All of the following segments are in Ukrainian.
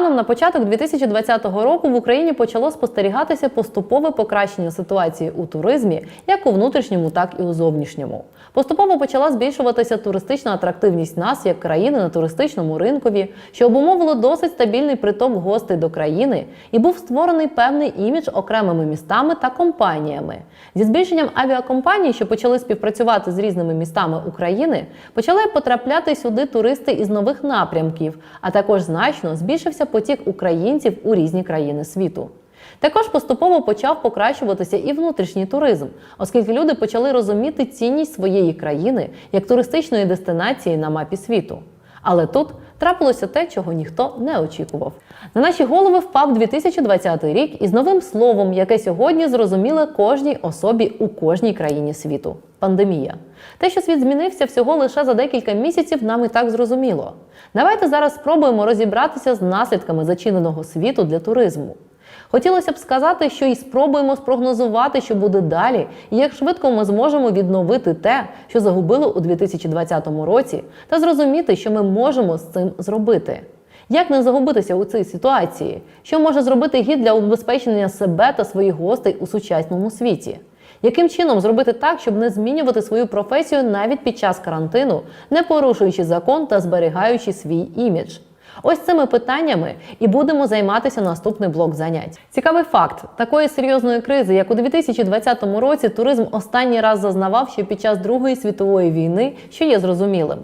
Станом на початок 2020 року в Україні почало спостерігатися поступове покращення ситуації у туризмі, як у внутрішньому, так і у зовнішньому. Поступово почала збільшуватися туристична атрактивність нас як країни на туристичному ринкові, що обумовило досить стабільний приток гостей до країни, і був створений певний імідж окремими містами та компаніями. Зі збільшенням авіакомпаній, що почали співпрацювати з різними містами України, почали потрапляти сюди туристи із нових напрямків, а також значно збільшився потік українців у різні країни світу. Також поступово почав покращуватися і внутрішній туризм, оскільки люди почали розуміти цінність своєї країни як туристичної дестинації на мапі світу. Але тут трапилося те, чого ніхто не очікував. На наші голови впав 2020 рік із новим словом, яке сьогодні зрозуміли кожній особі у кожній країні світу пандемія. Те, що світ змінився всього лише за декілька місяців, нам і так зрозуміло. Давайте зараз спробуємо розібратися з наслідками зачиненого світу для туризму. Хотілося б сказати, що і спробуємо спрогнозувати, що буде далі, і як швидко ми зможемо відновити те, що загубили у 2020 році, та зрозуміти, що ми можемо з цим зробити. Як не загубитися у цій ситуації? Що може зробити гід для убезпечення себе та своїх гостей у сучасному світі? Яким чином зробити так, щоб не змінювати свою професію навіть під час карантину, не порушуючи закон та зберігаючи свій імідж? Ось цими питаннями і будемо займатися наступний блок занять. Цікавий факт: такої серйозної кризи, як у 2020 році, туризм останній раз зазнавав ще під час Другої світової війни, що є зрозумілим.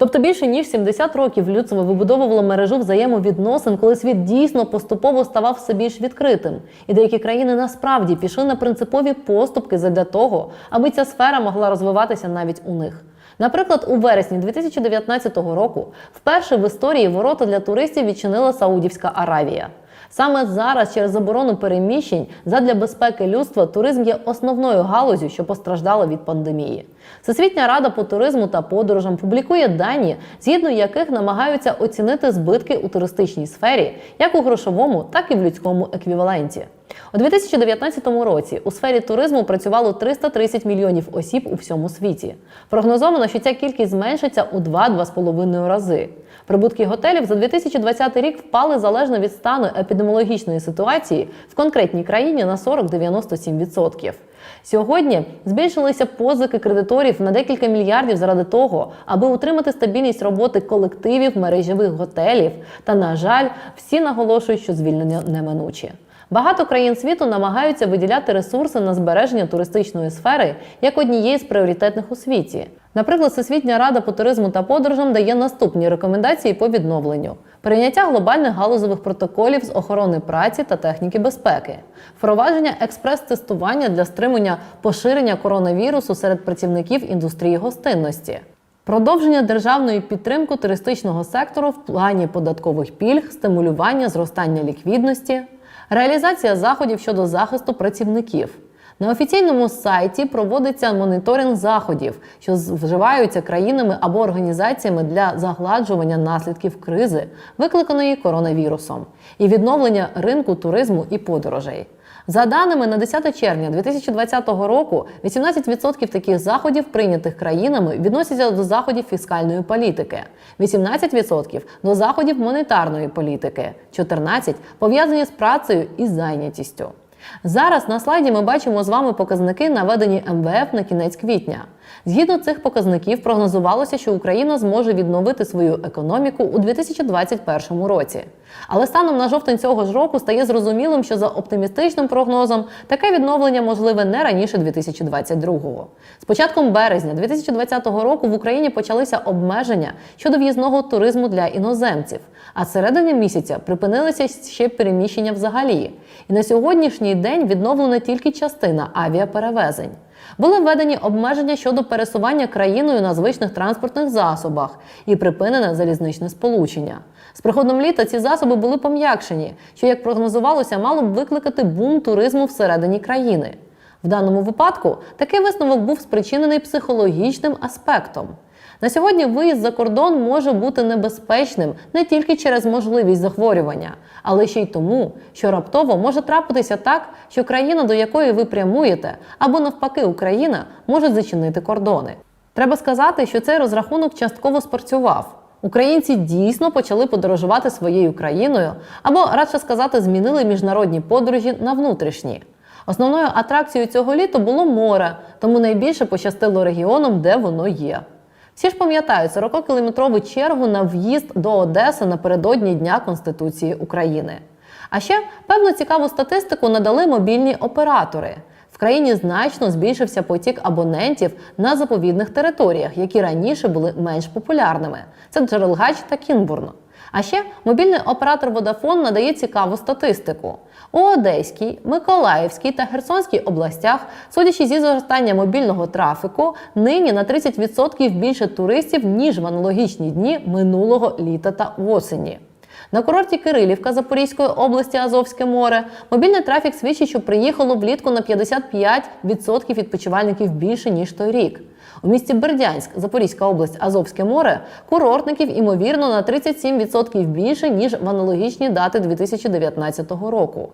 Тобто більше ніж 70 років людство вибудовувало мережу взаємовідносин, коли світ дійсно поступово ставав все більш відкритим, і деякі країни насправді пішли на принципові поступки задля того, аби ця сфера могла розвиватися навіть у них. Наприклад, у вересні 2019 року вперше в історії ворота для туристів відчинила Саудівська Аравія. Саме зараз, через заборону переміщень, задля безпеки людства, туризм є основною галузю, що постраждала від пандемії. Всесвітня рада по туризму та подорожам публікує дані, згідно яких намагаються оцінити збитки у туристичній сфері, як у грошовому, так і в людському еквіваленті. У 2019 році у сфері туризму працювало 330 мільйонів осіб у всьому світі. Прогнозовано, що ця кількість зменшиться у 2-2,5 рази. Прибутки готелів за 2020 рік впали залежно від стану епідеміологічної ситуації в конкретній країні на 40-97%. Сьогодні збільшилися позики кредиторів на декілька мільярдів заради того, аби утримати стабільність роботи колективів мережевих готелів. Та, на жаль, всі наголошують, що звільнення неминучі. Багато країн світу намагаються виділяти ресурси на збереження туристичної сфери як однієї з пріоритетних у світі. Наприклад, Всесвітня рада по туризму та подорожам дає наступні рекомендації по відновленню: прийняття глобальних галузових протоколів з охорони праці та техніки безпеки, впровадження експрес-тестування для стримання поширення коронавірусу серед працівників індустрії гостинності. Продовження державної підтримки туристичного сектору в плані податкових пільг, стимулювання зростання ліквідності, реалізація заходів щодо захисту працівників. На офіційному сайті проводиться моніторинг заходів, що вживаються країнами або організаціями для загладжування наслідків кризи, викликаної коронавірусом, і відновлення ринку туризму і подорожей. За даними на 10 червня 2020 року, 18% таких заходів, прийнятих країнами, відносяться до заходів фіскальної політики, 18% до заходів монетарної політики, 14% пов'язані з працею і зайнятістю. Зараз на слайді ми бачимо з вами показники, наведені МВФ на кінець квітня. Згідно цих показників, прогнозувалося, що Україна зможе відновити свою економіку у 2021 році. Але станом на жовтень цього ж року стає зрозумілим, що за оптимістичним прогнозом таке відновлення можливе не раніше 2022-го. З початком березня 2020 року в Україні почалися обмеження щодо в'їзного туризму для іноземців, а з середини місяця припинилися ще переміщення взагалі. І на сьогоднішній день відновлена тільки частина авіаперевезень. Були введені обмеження щодо пересування країною на звичних транспортних засобах і припинене залізничне сполучення. З приходом літа ці засоби були пом'якшені, що, як прогнозувалося, мало б викликати бум туризму всередині країни. В даному випадку такий висновок був спричинений психологічним аспектом. На сьогодні виїзд за кордон може бути небезпечним не тільки через можливість захворювання, але ще й тому, що раптово може трапитися так, що країна, до якої ви прямуєте, або навпаки, Україна можуть зачинити кордони. Треба сказати, що цей розрахунок частково спрацював. Українці дійсно почали подорожувати своєю країною, або радше сказати, змінили міжнародні подорожі на внутрішні. Основною атракцією цього літа було море, тому найбільше пощастило регіонам, де воно є. Всі ж пам'ятають 40-кілометрову чергу на в'їзд до Одеси напередодні Дня Конституції України. А ще певну цікаву статистику надали мобільні оператори. В країні значно збільшився потік абонентів на заповідних територіях, які раніше були менш популярними. Це Джерелгач та Кінбурн. А ще мобільний оператор Vodafone надає цікаву статистику. У Одеській, Миколаївській та Херсонській областях, судячи зі зростання мобільного трафіку, нині на 30% більше туристів, ніж в аналогічні дні минулого літа та осені. На курорті Кирилівка Запорізької області Азовське море мобільний трафік свідчить, що приїхало влітку на 55% відпочивальників більше ніж той рік. У місті Бердянськ, Запорізька область, Азовське море курортників імовірно на 37% більше ніж в аналогічні дати 2019 року.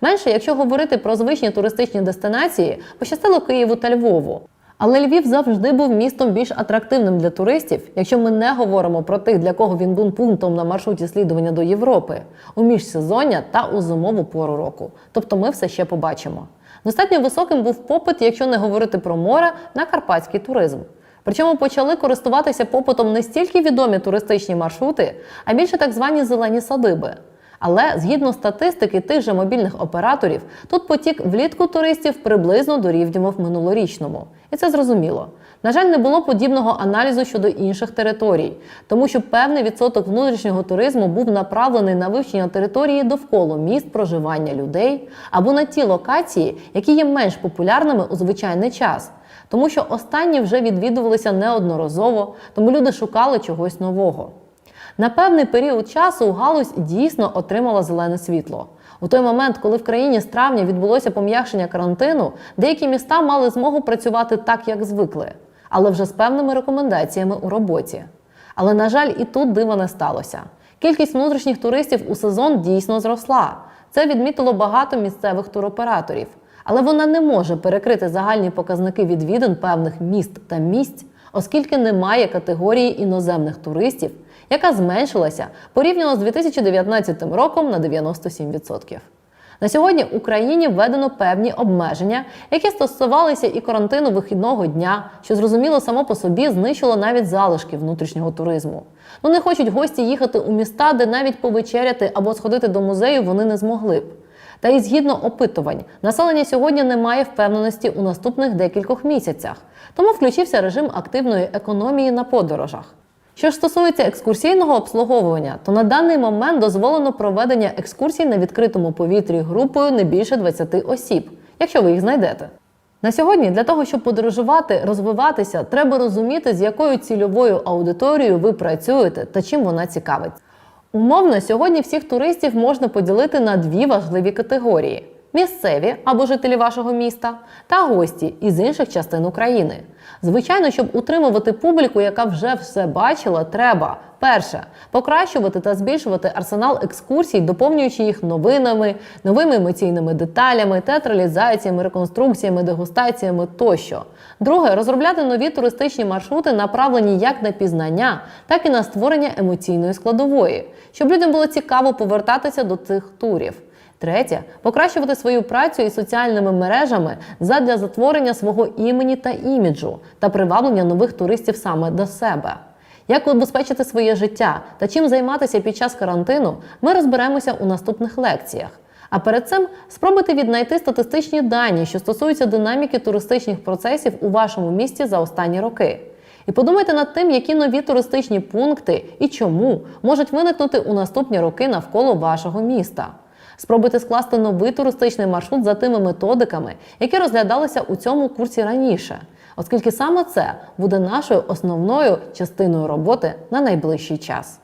Менше, якщо говорити про звичні туристичні дестинації, пощастило Києву та Львову. Але Львів завжди був містом більш атрактивним для туристів, якщо ми не говоримо про тих, для кого він був пунктом на маршруті слідування до Європи, у міжсезоння та у зимову пору року. Тобто ми все ще побачимо. Достатньо високим був попит, якщо не говорити про море, на карпатський туризм. Причому почали користуватися попитом не стільки відомі туристичні маршрути, а більше так звані зелені садиби. Але згідно статистики тих же мобільних операторів, тут потік влітку туристів приблизно дорівнював минулорічному. І це зрозуміло. На жаль, не було подібного аналізу щодо інших територій, тому що певний відсоток внутрішнього туризму був направлений на вивчення території довкола міст проживання людей або на ті локації, які є менш популярними у звичайний час. Тому що останні вже відвідувалися неодноразово, тому люди шукали чогось нового. На певний період часу галузь дійсно отримала зелене світло. У той момент, коли в країні з травня відбулося пом'якшення карантину, деякі міста мали змогу працювати так, як звикли, але вже з певними рекомендаціями у роботі. Але, на жаль, і тут дива не сталося. Кількість внутрішніх туристів у сезон дійсно зросла. Це відмітило багато місцевих туроператорів. Але вона не може перекрити загальні показники відвідин певних міст та місць, оскільки немає категорії іноземних туристів, яка зменшилася порівняно з 2019 роком на 97%. На сьогодні Україні введено певні обмеження, які стосувалися і карантину вихідного дня, що зрозуміло само по собі знищило навіть залишки внутрішнього туризму. Ну не хочуть гості їхати у міста, де навіть повечеряти або сходити до музею вони не змогли б. Та й згідно опитувань, населення сьогодні не має впевненості у наступних декількох місяцях, тому включився режим активної економії на подорожах. Що ж стосується екскурсійного обслуговування, то на даний момент дозволено проведення екскурсій на відкритому повітрі групою не більше 20 осіб, якщо ви їх знайдете. На сьогодні для того, щоб подорожувати, розвиватися, треба розуміти, з якою цільовою аудиторією ви працюєте та чим вона цікавить. Умовно, сьогодні всіх туристів можна поділити на дві важливі категорії: місцеві або жителі вашого міста та гості із інших частин України. Звичайно, щоб утримувати публіку, яка вже все бачила, треба перше покращувати та збільшувати арсенал екскурсій, доповнюючи їх новинами, новими емоційними деталями, театралізаціями, реконструкціями, дегустаціями тощо. Друге розробляти нові туристичні маршрути, направлені як на пізнання, так і на створення емоційної складової, щоб людям було цікаво повертатися до цих турів. Третє покращувати свою працю із соціальними мережами задля затворення свого імені та іміджу та приваблення нових туристів саме до себе. Як убезпечити своє життя та чим займатися під час карантину, ми розберемося у наступних лекціях. А перед цим спробуйте віднайти статистичні дані, що стосуються динаміки туристичних процесів у вашому місті за останні роки. І подумайте над тим, які нові туристичні пункти і чому можуть виникнути у наступні роки навколо вашого міста. Спробуйте скласти новий туристичний маршрут за тими методиками, які розглядалися у цьому курсі раніше, оскільки саме це буде нашою основною частиною роботи на найближчий час.